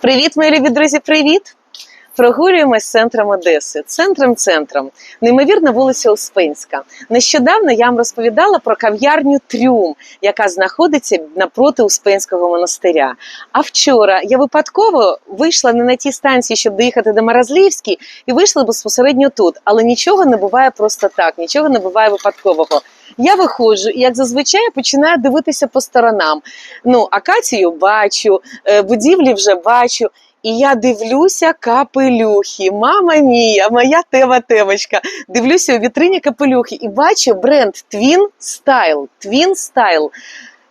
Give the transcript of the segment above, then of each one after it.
Привіт, мої любі друзі, привіт! Прогулюємось центром Одеси, центром центром, неймовірна вулиця Успенська. Нещодавно я вам розповідала про кав'ярню Трюм, яка знаходиться напроти Успенського монастиря. А вчора я випадково вийшла не на тій станції, щоб доїхати до Маразлівській, і вийшла безпосередньо тут. Але нічого не буває просто так, нічого не буває випадкового. Я виходжу і, як зазвичай, починаю дивитися по сторонам. Ну, акацію бачу, е, будівлі вже бачу. І я дивлюся капелюхи. Мама мія, моя тема темочка. Дивлюся у вітрині капелюхи і бачу бренд Twin Style. Twin Style.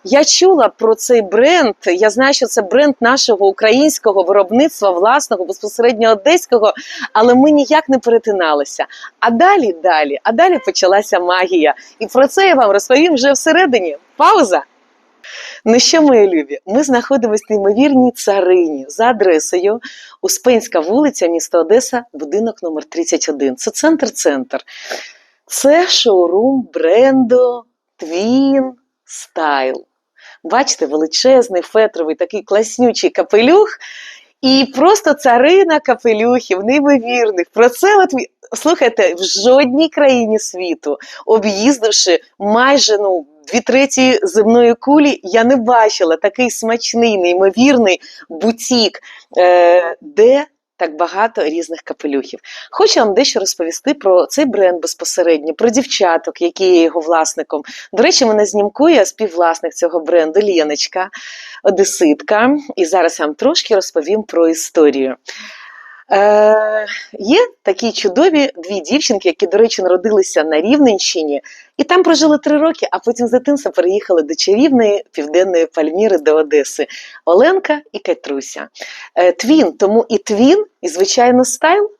Я чула про цей бренд. Я знаю, що це бренд нашого українського виробництва, власного, безпосередньо одеського, але ми ніяк не перетиналися. А далі, далі, а далі почалася магія. І про це я вам розповім вже всередині. Пауза. Ну що, мої любі, ми знаходимося в неймовірній царині за адресою Успенська вулиця, місто Одеса, будинок номер 31. Це центр-центр. Це шоурум бренду Twin Style. Бачите, величезний фетровий такий класнючий капелюх. І просто царина капелюхів, неймовірних. Про це от слухайте, в жодній країні світу, об'їздивши майже ну. Дві треті земної кулі я не бачила такий смачний, неймовірний бутік, е, де так багато різних капелюхів. Хочу вам дещо розповісти про цей бренд безпосередньо, про дівчаток, які є його власником. До речі, мене знімкує співвласник цього бренду ліночка, одеситка. І зараз я вам трошки розповім про історію. Е, Є такі чудові дві дівчинки, які, до речі, народилися на Рівненщині, і там прожили три роки, а потім з дитинства переїхали до чарівної південної Пальміри до Одеси. Оленка і Катруся. Е, Твін, тому і твін, і звичайно, стайл.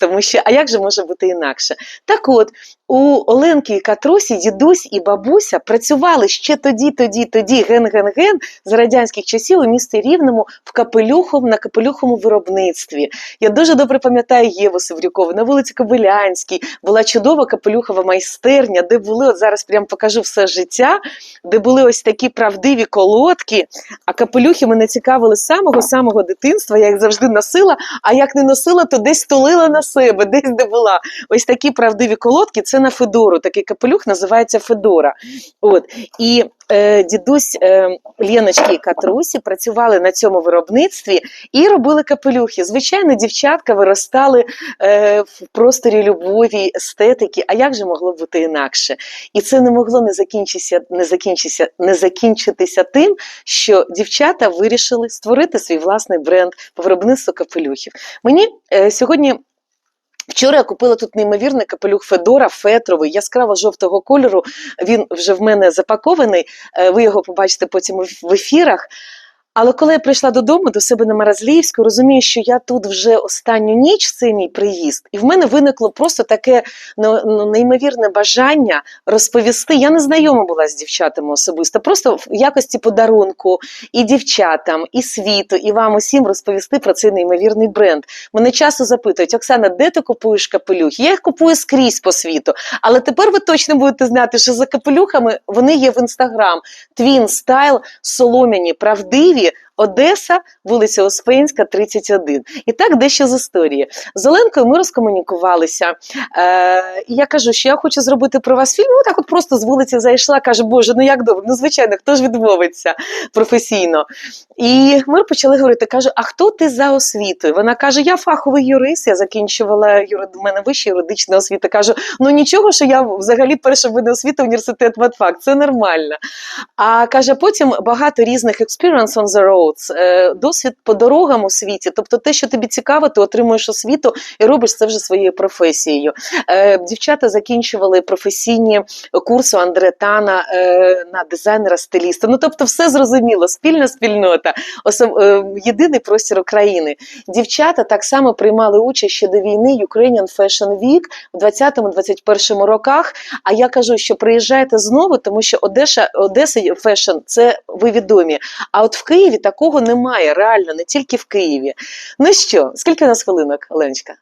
Тому що, а як же може бути інакше? Так от, у Оленки і Катрусі дідусь і бабуся працювали ще тоді, тоді, тоді, ген-ген-ген з радянських часів у місті Рівному в капелюхом на капелюхому виробництві. Я дуже добре пам'ятаю Єву Севрюкову на вулиці Кобилянській. Була чудова капелюхова майстерня, де були, от зараз прям покажу все життя, де були ось такі правдиві колодки. А капелюхи мене цікавили з самого-самого дитинства. Я їх завжди носила, а як не носила, то десь тулила на себе, десь де була. Ось такі правдиві колодки. Це на Федору. Такий капелюх називається Федора. От і е, дідусь е, Леночки і Катрусі працювали на цьому виробництві і робили капелюхи. Звичайно, дівчатка виростали е, в просторі любові, естетики. А як же могло бути інакше? І це не могло не закінчитися, не закінчитися, не закінчитися тим, що дівчата вирішили створити свій власний бренд по виробництву капелюхів. Мені е, сьогодні. Вчора я купила тут неймовірний капелюх Федора фетровий, яскраво жовтого кольору. Він вже в мене запакований. е, Ви його побачите потім в ефірах. Але коли я прийшла додому до себе на Маразлівську, розумію, що я тут вже останню ніч в цей мій приїзд, і в мене виникло просто таке ну, ну, неймовірне бажання розповісти. Я не знайома була з дівчатами особисто, просто в якості подарунку і дівчатам, і світу, і вам усім розповісти про цей неймовірний бренд. Мене часто запитують, Оксана, де ти купуєш капелюхи? Я їх купую скрізь по світу. Але тепер ви точно будете знати, що за капелюхами вони є в інстаграм. Твін стайл, солом'яні, правдиві. Одеса, вулиця Успенська, 31. І так дещо з історії. З Оленкою ми розкомунікувалися. Е, я кажу, що я хочу зробити про вас фільм. Ну так от просто з вулиці зайшла, каже, Боже, ну як добре, ну звичайно, хто ж відмовиться професійно. І ми почали говорити, кажу, а хто ти за освітою? Вона каже, я фаховий юрист, я закінчувала юрид... в мене вища юридична освіта. Кажу, ну нічого, що я взагалі перша вида освіти університет Матфак, це нормально. А каже, потім багато різних experience on the roads, е, досвід по дорогам у світі. Тобто те, що тобі цікаво, ти отримуєш освіту і робиш це вже своєю професією. Е, Дівчата закінчували професійні курси Андре Тана е, на дизайнера-стиліста. Ну тобто, все зрозуміло, спільна спільнота, єдиний простір України. Дівчата так само приймали участь ще до війни Ukrainian Fashion Week в 20-21 роках. А я кажу, що приїжджайте знову, тому що Одеса, Одеса фешн це ви відомі. А от в Києві такого немає, реально, не тільки в Києві. Ну що, скільки у нас хвилинок, Оленочка?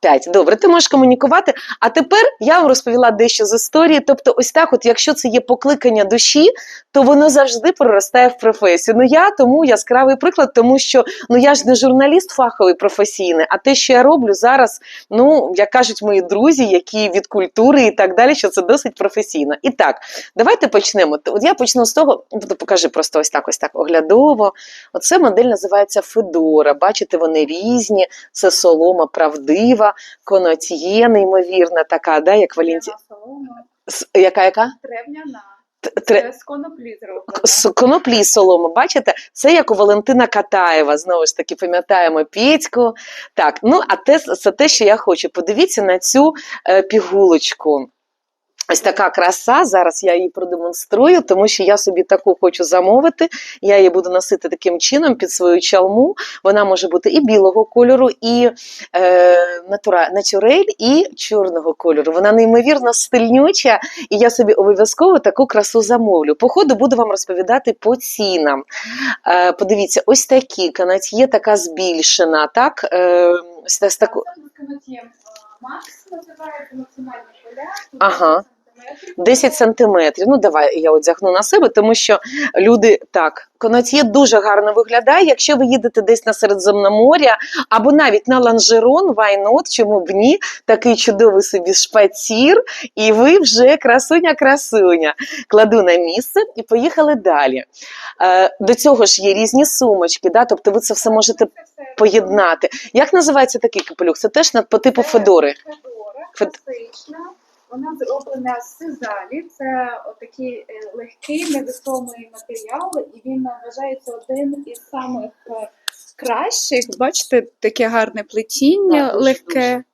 П'ять. Добре, ти можеш комунікувати. А тепер я вам розповіла дещо з історії. Тобто, ось так, от, якщо це є покликання душі, то воно завжди проростає в професію. Ну я тому яскравий приклад, тому що ну я ж не журналіст фаховий професійний, а те, що я роблю зараз, ну як кажуть мої друзі, які від культури і так далі, що це досить професійно. І так, давайте почнемо. От я почну з того, ну, покажи просто ось так, ось так оглядово. Оце модель називається Федора. Бачите, вони різні. Це солома правдива, конотьє, неймовірна така, да, як Валінці. Яка яка? Тревняна. Тре- з коноплі зроблено. С- Коноплі солома, бачите, це як у Валентина Катаєва. Знову ж таки, пам'ятаємо Пітьку. Так, ну а те це те, що я хочу. Подивіться на цю е, пігулочку. Ось така краса. Зараз я її продемонструю, тому що я собі таку хочу замовити. Я її буду носити таким чином під свою чалму. Вона може бути і білого кольору, і е, натура, натюрель, і чорного кольору. Вона неймовірно стильнюча, і я собі обов'язково таку красу замовлю. По ходу буду вам розповідати по цінам. Е, подивіться, ось такі канатьє така збільшена, так? Е, ось та- таку. Це з канатєм е, Макс називається максимальна поля. Ага. 10 10 сантиметрів. Ну, давай я одягну на себе, тому що люди так. Конотьє дуже гарно виглядає. Якщо ви їдете десь на Середземномор'я або навіть на ланжерон, вайнот, чому б ні, такий чудовий собі шпацір, і ви вже красуня-красуня. Кладу на місце і поїхали далі. Е, до цього ж є різні сумочки, да? тобто ви це все можете поєднати. Як називається такий капелюх? Це теж на- по типу Федори. Федора, Фед- класична. Вона зроблена з сизалі. Це отакий е, легкий, невесомий матеріал, і він вважається один із самих е, кращих. Бачите, таке гарне плетіння, Так, дуже, легке.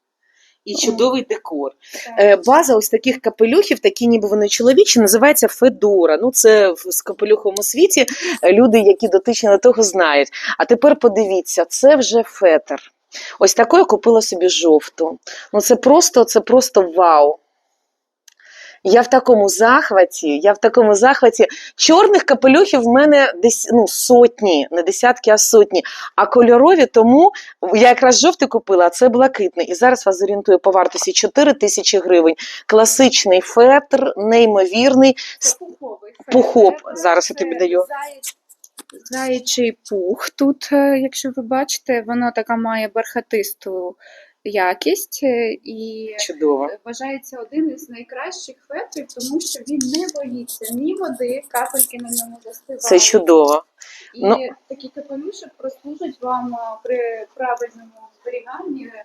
І чудовий декор. Так. Е, База ось таких капелюхів, такі ніби вони чоловічі, називається Федора. Ну, це в з капелюхом у світі люди, які дотичні до того, знають. А тепер подивіться, це вже фетр. Ось таку я купила собі жовту. Ну, це просто, це просто вау. Я в такому захваті, я в такому захваті. Чорних капелюхів в мене десь ну, сотні, не десятки, а сотні. А кольорові, тому я якраз жовтий купила, а це блакитний. І зараз вас зорієнтую по вартості 4 тисячі гривень. Класичний фетр, неймовірний. Це пуховий фетр. пухоп. Зараз я тобі Це даю. Заячий пух. Тут, е, якщо ви бачите, воно така має бархатисту якість е, і Чудово. вважається один із найкращих фетрів, тому що він не боїться ні води, капельки на ньому застивають. Це чудово. І Ну- такі капелюшок прослужать вам е, при правильному зберіганні е,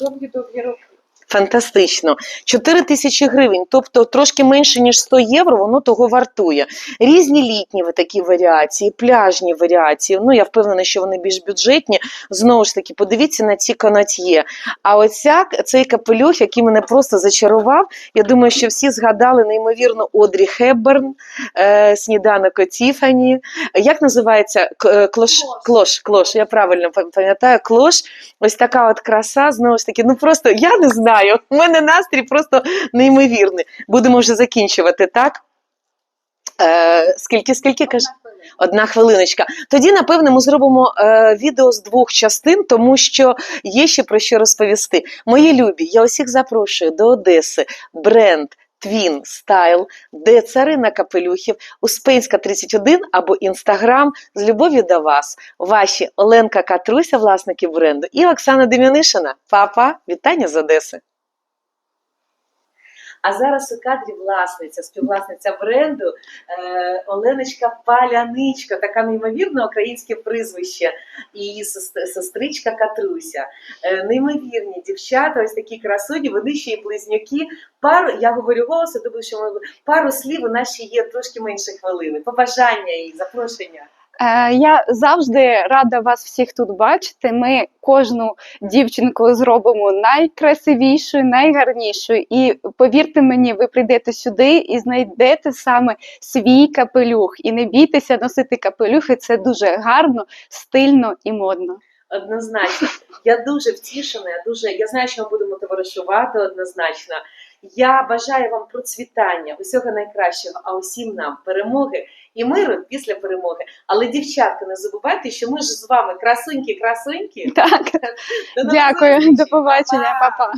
довгі-довгі роки. Фантастично. 4 тисячі гривень, тобто трошки менше, ніж 100 євро, воно того вартує. Різні літні такі варіації, пляжні варіації. Ну, я впевнена, що вони більш бюджетні. Знову ж таки, подивіться на ці канатьє. А оця, цей капелюх, який мене просто зачарував, я думаю, що всі згадали неймовірно Одрі Хепберн, е, сніданок у Тіфані. Як називається е, клош? Клош. Клош, клош, я правильно пам'ятаю, клош. Ось така от краса, знову ж таки, ну просто я не знаю. У мене настрій просто неймовірний. Будемо вже закінчувати, так? Е, скільки, скільки каже? Одна хвилиночка. Тоді, напевне, ми зробимо е, відео з двох частин, тому що є ще про що розповісти. Мої любі, я усіх запрошую до Одеси. Бренд Twin Style, де царина капелюхів, Успенська 31 або Інстаграм з любов'ю до вас. Ваші Оленка Катруся, власники бренду, і Оксана Дем'янишина. Папа, вітання з Одеси. А зараз у кадрі власниця, співвласниця бренду е, Оленочка Паляничка, така неймовірне українське прізвище, і сестричка Катруся. Е, неймовірні дівчата, ось такі красуні, вони ще й близнюки. Пару, я говорю голосу, тому що ми, пару слів у нас ще є трошки менше хвилини. Побажання і запрошення. Е, Я завжди рада вас всіх тут бачити. Ми кожну дівчинку зробимо найкрасивішою, найгарнішою. І повірте мені, ви прийдете сюди і знайдете саме свій капелюх. І не бійтеся носити капелюхи. Це дуже гарно, стильно і модно. Однозначно. Я дуже втішена, я дуже я знаю, що ми будемо товаришувати однозначно. Я бажаю вам процвітання, усього найкращого, а усім нам перемоги і миру після перемоги. Але, дівчатка, не забувайте, що ми ж з вами красуньки. Так, До дякую, до побачення, па-па.